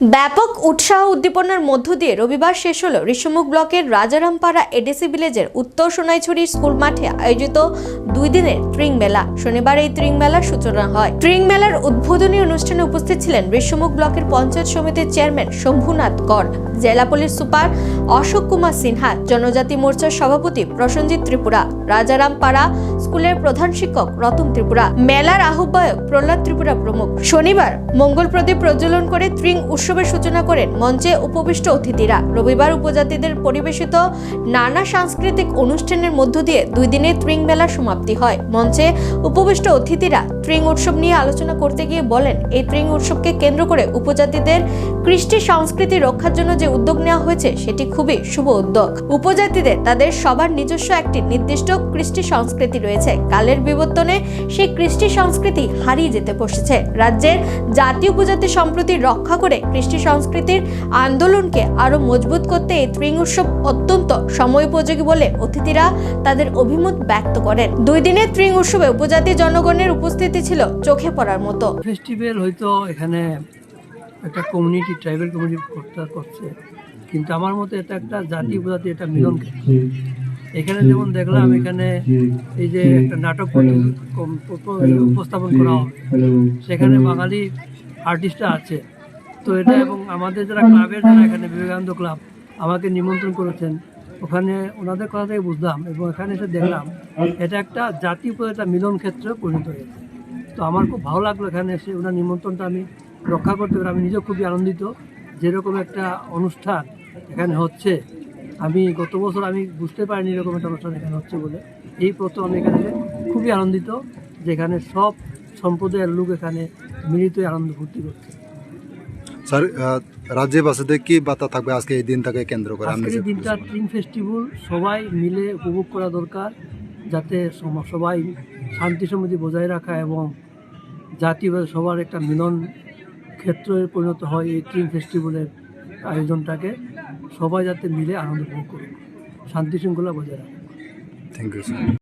ব্যাপক উৎসাহ উদ্দীপনার মধ্য দিয়ে রবিবার শেষ হল ঋষমুখ ব্লকের রাজারামপাড়া এডিসি ভিলেজের উত্তর সোনাইছড়ি স্কুল মাঠে আয়োজিত দুই দিনের ট্রিং মেলা। শনিবার এই ট্রিং মেলার সূচনা হয়। ট্রিং মেলার উদ্বোধনী অনুষ্ঠানে উপস্থিত ছিলেন ঋষমুখ ব্লকের পঞ্চায়েত সমিতির চেয়ারম্যান শম্ভুনাথ কর, জেলা পুলিশ সুপার অশোক কুমার সিনহা, জনজাতি মোর্চার সভাপতি প্রসঞ্জিৎ ত্রিপুরা, রাজারামপাড়া স্কুলের প্রধান শিক্ষক রতন ত্রিপুরা। মেলার আহ্বায়ক প্রহ্লাদ ত্রিপুরা প্রমুখ। শনিবার মঙ্গল প্রদীপ প্রজ্বলন করে ত্রিং উৎসবের সূচনা করেন মঞ্চে উপবিষ্ট অতিথিরা। রবিবার উপজাতিদের পরিবেশিত নানা সাংস্কৃতিক অনুষ্ঠানের মধ্য দিয়ে দুই দিনের ত্রিং মেলার সমাপ্তি হয়। মঞ্চে উপবিষ্ট অতিথিরা ত্রিং উৎসব নিয়ে আলোচনা করতে গিয়ে বলেন, এই ত্রিং উৎসবকে কেন্দ্র করে উপজাতিদের কৃষ্টি সংস্কৃতি রক্ষার জন্য যে উদ্যোগ নেওয়া হয়েছে, সেটি খুবই শুভ উদ্যোগ। উপজাতিদের তাদের সবার নিজস্ব একটি নির্দিষ্ট কৃষ্টি সংস্কৃতি রয়েছে। কালের বিবর্তনে সেই কৃষ্টি সংস্কৃতি হারিয়ে যেতে বসেছে। রাজ্যের জাতীয় উপজাতি সম্প্রতি রক্ষা করে কৃষ্টি সংস্কৃতির আন্দোলনকে আরও মজবুত করতে এই ত্রিং উৎসব অত্যন্ত সময়োপযোগী বলে অতিথিরা তাদের অভিমত ব্যক্ত করেন। দুই দিনের ত্রিং উৎসবে উপজাতি জনগণের উপস্থিতি ছিল চোখে পড়ার মতো। ফেস্টিভ্যাল হয়তো এখানে একটা কমিউনিটি ট্রাইবাল কমিউনিটি করতে করছে। কিন্তু আমার মতে এটা একটা জাতি উপজাতি একটা মিলন এখানে যেমন দেখলাম, এখানে এই যে একটা নাটক উপস্থাপন করা হবে। সেখানে বাঙালি আর্টিস্টরা আছে। তো এটা এবং আমাদের যারা ক্লাবের যারা এখানে বিবেকানন্দ ক্লাব আমাকে নিমন্ত্রণ করেছেন। ওখানে ওনাদের কথা থেকে বুঝলাম এবং এখানে এসে দেখলাম, এটা একটা জাতি উপর একটা মিলন ক্ষেত্রে পরিণত হয়েছে। তো আমার খুব ভালো লাগল এখানে এসে ওনার নিমন্ত্রণটা আমি রক্ষা করতে পারি আমি নিজেও খুবই আনন্দিত। যেরকম একটা অনুষ্ঠান এখানে হচ্ছে আমি গত বছর আমি বুঝতে পারিনি এরকম একটা অনুষ্ঠান এখানে হচ্ছে বলে। এই প্রথম আমি এখানে খুবই আনন্দিত যে এখানে সব সম্প্রদায়ের লোক এখানে মিলিত আনন্দ ফুর্তি করছে। স্যার আহ, রাজ্যবাসীদের কি বার্তা থাকবে? আজকে এই দিনটাকে কেন্দ্র করে আজকের এই দিনটা ট্রিম ফেস্টিভ্যাল সবাই মিলে উপভোগ করা দরকার যাতে সবাই শান্তি সমৃদ্ধি বজায় রাখা এবং জাতীয় সবার একটা মিলন ক্ষেত্রে পরিণত হয় এই ট্রিম ফেস্টিভ্যালের আয়োজনটাকে। সবাই যাতে মিলে আনন্দ উপভোগ করুক। শান্তি শৃঙ্খলা বজায় রাখুক। Thank you sir